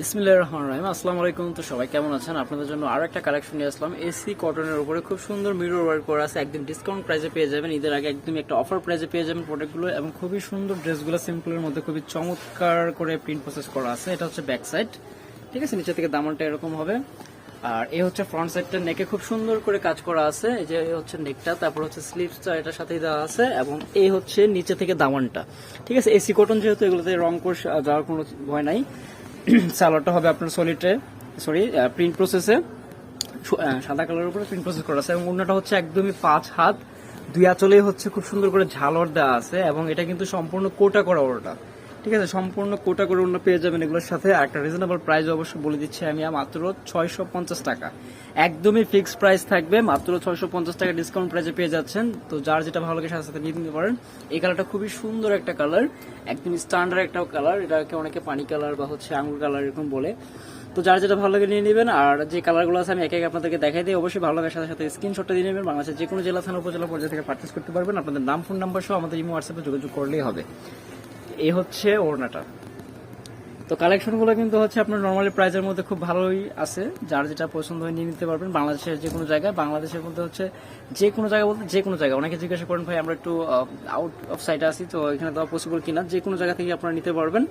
বিসমিল্লাহির রহমানির রহিম। আসসালামু আলাইকুম। তো সবাই কেমন আছেন? আপনাদের জন্য আরও একটা কালেকশন নিয়ে আসলাম। এসি কটনের উপরে খুব সুন্দর মিরর ওয়ার্ক করা আছে। একদম ডিসকাউন্ট প্রাইসে পেয়ে যাবেন। ঈদের আগে একদম একটা অফার প্রাইসে পেয়ে যাবেন প্রোডাক্টগুলো এবং খুবই সুন্দর ড্রেসগুলো সিম্পলের মধ্যে খুবই চমৎকার করে প্রিন্ট প্রসেস করা আছে। এটা হচ্ছে ব্যাক সাইড ঠিক আছে? নিচে থেকে দামানটা এরকম হবে। আর এই হচ্ছে ফ্রন্ট সাইডটা নেকে খুব সুন্দর করে কাজ করা আছে। এই যে হচ্ছে নেকটা তারপর হচ্ছে স্লিভসটা এটার সাথেই দেওয়া আছে। এবং এই হচ্ছে নিচে থেকে দামানটা। ঠিক আছে? এসি কটন যেহেতু এগুলোতে রং কোর্স যাওয়ার কোনো ভয় নাই। সালোয়ারটা হবে আপনার সলিটে সরি প্রিন্ট প্রসেসে সাদা কালারের উপরে প্রিন্ট প্রসেস করা আছে এবং অন্যটা হচ্ছে একদমই পাঁচ হাত। দুই আঁচলেই হচ্ছে খুব সুন্দর করে ঝালর দেওয়া আছে এবং এটা কিন্তু সম্পূর্ণ কোটা করা ওটা ঠিক আছে, সম্পূর্ণ কোটা করে অন্য পেয়ে যাবেন এগুলোর সাথে। একটা রিজনেবল প্রাইস অবশ্যই বলে দিচ্ছি আমি মাত্র ছয়শো পঞ্চাশ টাকা। একদমই ফিক্সড প্রাইস থাকবে, মাত্র ছয়শো পঞ্চাশ টাকা ডিসকাউন্ট প্রাইসে পেয়ে যাচ্ছেন। তো যার যেটা ভালো লাগে সাথে সাথে নিয়ে নিতে পারেন। এই কালারটা খুবই সুন্দর একটা কালার একদম স্ট্যান্ডার্ড একটা কালার এটাকে অনেকে পানি কালার বা হচ্ছে আঙুর কালার এরকম বলে। তো যার যেটা ভালো লাগে নিয়ে নেবেন, আর যে কালারগুলো আছে আমি একে একে আপনাদেরকে দেখাই দিই। অবশ্যই ভালো লাগার সাথে সাথে স্ক্রিনশটটা দিয়ে নেবেন। বাংলাদেশের যে কোনো জেলা, থানা, উপজেলা পর্যায়ে থেকে পার্চেস করতে পারবেন। আপনাদের নাম ফোন নাম্বার সহ আমাদের ইমো হোয়াটসঅ্যাপে যোগাযোগ করলেই হবে। এই হচ্ছে ওড়নাটা। তো কালেকশনগুলো কিন্তু হচ্ছে আপনার নর্মালি প্রাইজের মধ্যে খুব ভালোই আছে। যার যেটা পছন্দ হয় নিয়ে নিতে পারবেন। বাংলাদেশের যে কোনো জায়গায়, বাংলাদেশের মধ্যে হচ্ছে যে কোনো জায়গা বলতে যে কোনো জায়গা অনেকে জিজ্ঞাসা করেন, ভাই, আমরা একটু আউট অফ সাইডে আছি, তো এখানে দেওয়া পসিবল কিনা? যে কোনো জায়গা থেকে আপনারা নিতে পারবেন।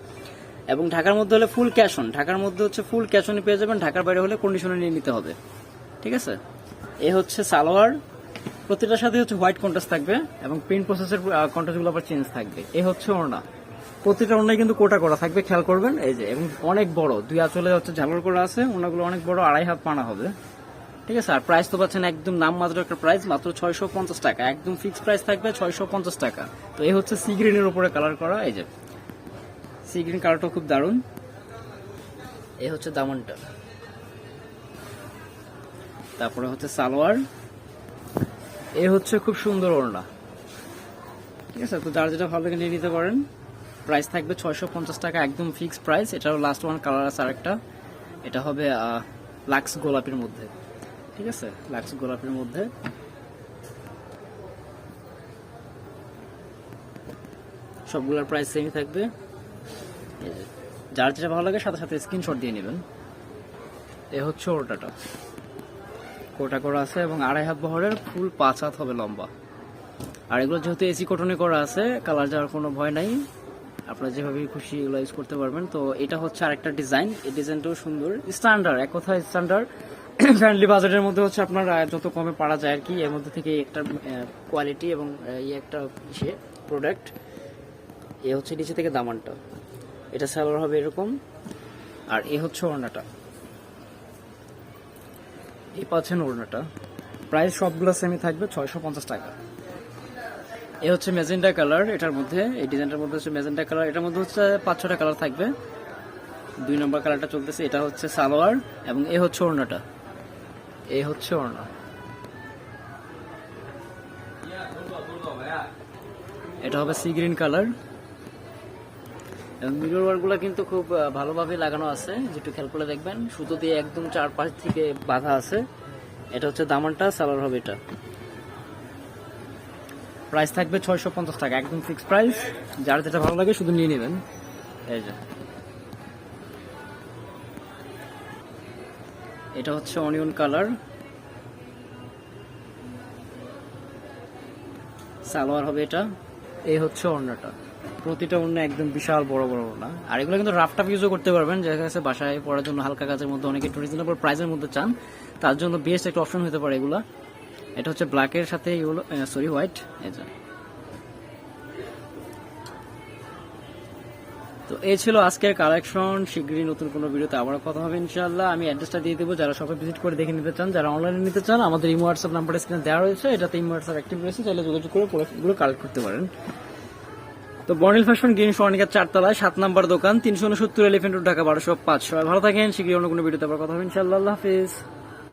এবং ঢাকার মধ্যে হলে ফুল ক্যাশ অন ঢাকার মধ্যে হচ্ছে ফুল ক্যাশ অনে পেয়ে যাবেন। ঢাকার বাইরে হলে কন্ডিশনে নিয়ে নিতে হবে। ঠিক আছে? এ হচ্ছে সালোয়ার। প্রতিটার সাথে হচ্ছে হোয়াইট কন্ট্রাস্ট থাকবে এবং প্রিন্ট প্রসেসের কন্ট্রাস্টগুলো আবার চেঞ্জ থাকবে। এ হচ্ছে ওড়না। প্রতিটা ওড়নায় কিন্তু কোটা করা, থাকবে খেয়াল করবেন, এই যে, এবং অনেক বড়, দুই আঁচলে হচ্ছে ঝালর করা আছে ওনাগুলো অনেক বড়, আড়াই হাত পানা হবে। ঠিক আছে, আর প্রাইস তো পাচ্ছেন একদম নাম মাত্র একটা প্রাইস মাত্র ছয়শো পঞ্চাশ টাকা, একদম ফিক্স প্রাইস থাকবে ছয়শো পঞ্চাশ টাকা। তো এই হচ্ছে সি গ্রিনের উপরে কালার করা, এই যে সি গ্রিন কালারটা খুব দারুণ। এই হচ্ছে দামনটা। তারপরে হচ্ছে সালোয়ার। এ হচ্ছে খুব সুন্দর ওড়না। ঠিক আছে, তো যার যেটা ভালো লাগে নিয়ে নিতে পারেন। প্রাইস থাকবে ছয়শো পঞ্চাশ টাকা, একদম ফিক্স প্রাইস। এটারও লাস্ট ওয়ান কালার আছে আরেকটা। এটা হবে লাক্স গোলাপির মধ্যে। ঠিক আছে? লাক্স গোলাপির মধ্যে। সবগুলোর প্রাইস সেমই থাকবে। যার যেটা ভালো লাগে সাথে সাথে স্ক্রিনশট দিয়ে নেবেন। এ হচ্ছে ওটাটা কোটা করা আছে এবং আড়াই হাত বহরের ফুল পাঁচ হাত হবে লম্বা। আর এগুলো যেহেতু এসি কটনে করা আছে কালার যাওয়ার কোনো ভয় নাই। আপনারা যেভাবে খুশি এগুলো ইউজ করতে পারবেন। তো এটা হচ্ছে আরেকটা ডিজাইন এই ডিজাইনটাও সুন্দর। স্ট্যান্ডার্ড এক কথায় স্ট্যান্ডার্ড ফ্রেন্ডলি বাজেটের মধ্যে হচ্ছে আপনার যত কমে পারা যায় আর কি এর মধ্যে থেকে একটা কোয়ালিটি এবং আহ, ইয়ে একটা ইসে প্রোডাক্ট এ হচ্ছে নিচে থেকে দামানটা। এটা স্যালোয়ার হবে এরকম। আর এ হচ্ছে ওড়নাটা। এই পাচ্ছেন ওড়নাটা। প্রাইস সবগুলো সেমই থাকবে ছয়শো পঞ্চাশ টাকা। এ হচ্ছে মেজেন্টা কালার, এটার মধ্যে, এই ডিজাইনটার মধ্যে হচ্ছে মেজেন্টা কালার, এটার মধ্যে হচ্ছে পাঁচ ছটা কালার থাকবে। দুই নম্বর কালারটা চলতেছে, এটা হচ্ছে সালোয়ার, এবং এ হচ্ছে ওড়নাটা। এ হচ্ছে ওড়না। এটা হবে সি গ্রিন কালার। মিরর ওয়ারগুলো কিন্তু খুব ভালোভাবে লাগানো আছে, যেটু খেয়াল করে দেখবেন। সুতো দিয়ে একদম চারপাশ থেকে বাঁধা আছে। এটা হচ্ছে দামানটা, সালোয়ার হবে এটা। প্রাইস থাকবে ছয়শো পঞ্চাশ টাকা, একদম ফিক্সড প্রাইস যার যেটা ভালো লাগে শুধু নিয়ে নেবেন। এই যে। এটা হচ্ছে অনিয়ন কালার সালোয়ার হবে এটা। এই হচ্ছে ওড়নাটা। প্রতিটা অন্য একদম বিশাল বড় বড় ওড়না। আর এগুলো কিন্তু রাফটাপ ইউজও করতে পারবেন। যার কাছে বাসায় পড়ার জন্য হালকা কাজের মধ্যে অনেকে একটু রিজনেবল প্রাইসের মধ্যে চান, তার জন্য বেস্ট একটা অপশন হতে পারে এগুলা। এটা হচ্ছে ব্ল্যাকের সাথে এগুলো সরি হোয়াইট এই যে। তো এই ছিল আজকের কালেকশন শীঘ্রই নতুন কোনো ভিডিওতে আবার কথা হবে, ইনশাআল্লাহ। আমি অ্যাড্রেসটা দিয়ে দেবো। যারা সবাই ভিজিট করে দেখে নিতে চান, যারা অনলাইনে নিতে চান, আমাদের ইমো হোয়াটসঅ্যাপ নাম্বার স্ক্রিনে দেওয়া রয়েছে। এটাতে ইমো হোয়াটসঅ্যাপ অ্যাক্টিভ রয়েছে। চাইলে যোগাযোগ করে প্রোডাক্টগুলো কালেক্ট করতে পারেন। তো বর্নিল ফ্যাশন গ্রিন সোয়ানিকার চারতলায়, সাত নাম্বার দোকান, তিনশো উনসত্তর এলিফেন্ট ঢাকা বারোশো পাঁচ। সবাই ভালো থাকেন। শীঘ্রই অন্য কোনো ভিডিওতে আবার কথা হবে, ইনশাআল্লাহ। আল্লাহ হাফিজ।